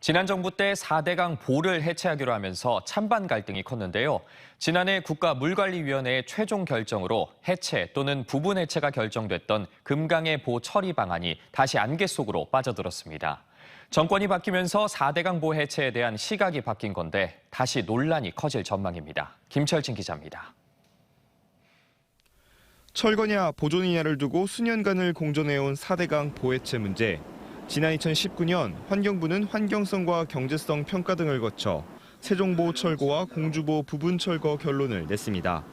지난 정부 때 4대강 보를 해체하기로 하면서 찬반 갈등이 컸는데요. 지난해 국가물관리위원회의 최종 결정으로 해체 또는 부분 해체가 결정됐던 금강의 보 처리 방안이 다시 안개 속으로 빠져들었습니다. 정권이 바뀌면서 4대강 보 해체에 대한 시각이 바뀐 건데 다시 논란이 커질 전망입니다. 김철진 기자입니다. 철거냐 보존이냐를 두고 수년간을 공존해온 4대강 보해체 문제. 지난 2019년 환경부는 환경성과 경제성 평가 등을 거쳐 세종보 철거와 공주보 부분 철거 결론을 냈습니다.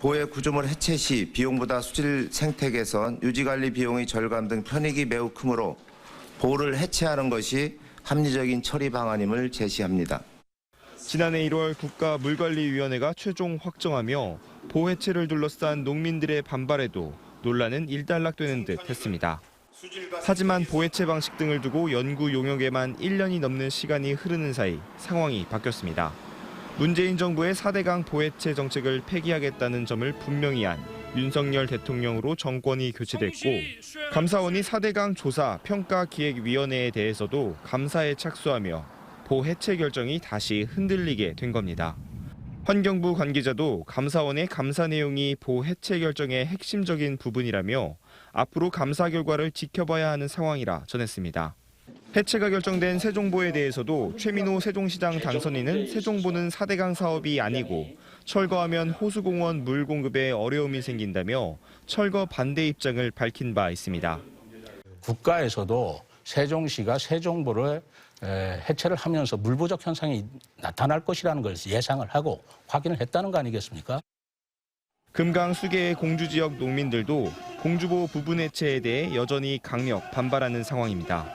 보해 구조물 해체 시 비용보다 수질 생태 개선, 유지 관리 비용의 절감 등 편익이 매우 크므로 보를 해체하는 것이 합리적인 처리 방안임을 제시합니다. 지난해 1월 국가물관리위원회가 최종 확정하며 보해체를 둘러싼 농민들의 반발에도 논란은 일단락되는 듯 했습니다. 하지만 보해체 방식 등을 두고 연구 용역에만 1년이 넘는 시간이 흐르는 사이 상황이 바뀌었습니다. 문재인 정부의 4대강 보해체 정책을 폐기하겠다는 점을 분명히 한 윤석열 대통령으로 정권이 교체됐고 감사원이 4대강 조사 평가 기획위원회에 대해서도 감사에 착수하며 보해체 결정이 다시 흔들리게 된 겁니다. 환경부 관계자도 감사원의 감사 내용이 보 해체 결정의 핵심적인 부분이라며 앞으로 감사 결과를 지켜봐야 하는 상황이라 전했습니다. 해체가 결정된 세종보에 대해서도 최민호 세종시장 당선인은 세종보는 4대강 사업이 아니고 철거하면 호수공원 물 공급에 어려움이 생긴다며 철거 반대 입장을 밝힌 바 있습니다. 국가에서도 세종시가 세종보를 에, 해체를 하면서 물 부족 현상이 나타날 것이라는 걸 예상을 하고 확인을 했다는 거 아니겠습니까? 금강 수계의 공주 지역 농민들도 공주보 부분 해체에 대해 여전히 강력 반발하는 상황입니다.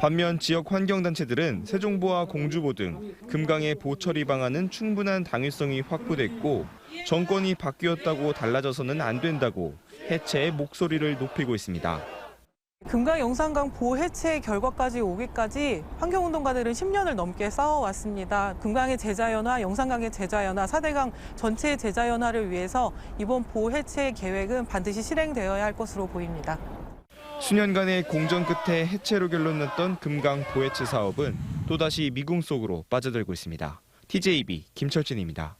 반면 지역 환경단체들은 세종보와 공주보 등 금강의 보처리 방안은 충분한 당위성이 확보됐고 정권이 바뀌었다고 달라져서는 안 된다고 해체의 목소리를 높이고 있습니다. 금강 영산강 보호 해체 결과까지 오기까지 환경운동가들은 10년을 넘게 싸워왔습니다. 금강의 제자연화, 영산강의 제자연화, 4대강 전체의 제자연화를 위해서 이번 보호 해체 계획은 반드시 실행되어야 할 것으로 보입니다. 수년간의 공정 끝에 해체로 결론났던 금강 보해체 사업은 또다시 미궁 속으로 빠져들고 있습니다. TJB 김철진입니다.